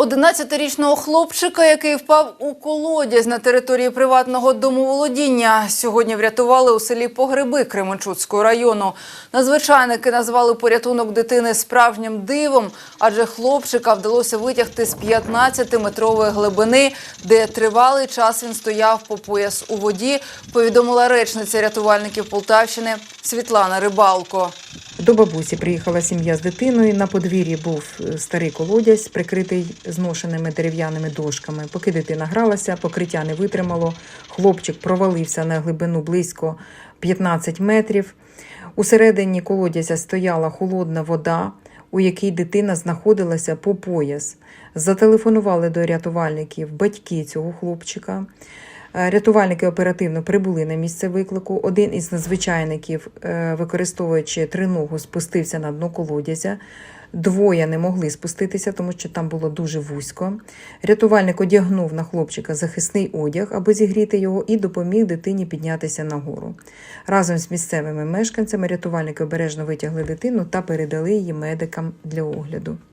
11-річного хлопчика, який впав у колодязь на території приватного домоволодіння, сьогодні врятували у селі Погреби Кременчуцького району. Надзвичайники назвали порятунок дитини справжнім дивом, адже хлопчика вдалося витягти з 15-метрової глибини, де тривалий час він стояв по пояс у воді, повідомила речниця рятувальників Полтавщини Світлана Рибалко. До бабусі приїхала сім'я з дитиною. На подвір'ї був е, старий колодязь, прикритий зношеними дерев'яними дошками. Поки дитина гралася, покриття не витримало. Хлопчик провалився на глибину близько 15 метрів. Усередині колодязя стояла холодна вода, у якій дитина знаходилася по пояс. Зателефонували до рятувальників батьки цього хлопчика. Е, Рятувальники оперативно прибули на місце виклику. Один із надзвичайників, е, використовуючи триногу, спустився на дно колодязя. Двоє не могли спуститися, тому що там було дуже вузько. Рятувальник одягнув на хлопчика захисний одяг, аби зігріти його, і допоміг дитині піднятися нагору. Разом з місцевими мешканцями рятувальники обережно витягли дитину та передали її медикам для огляду.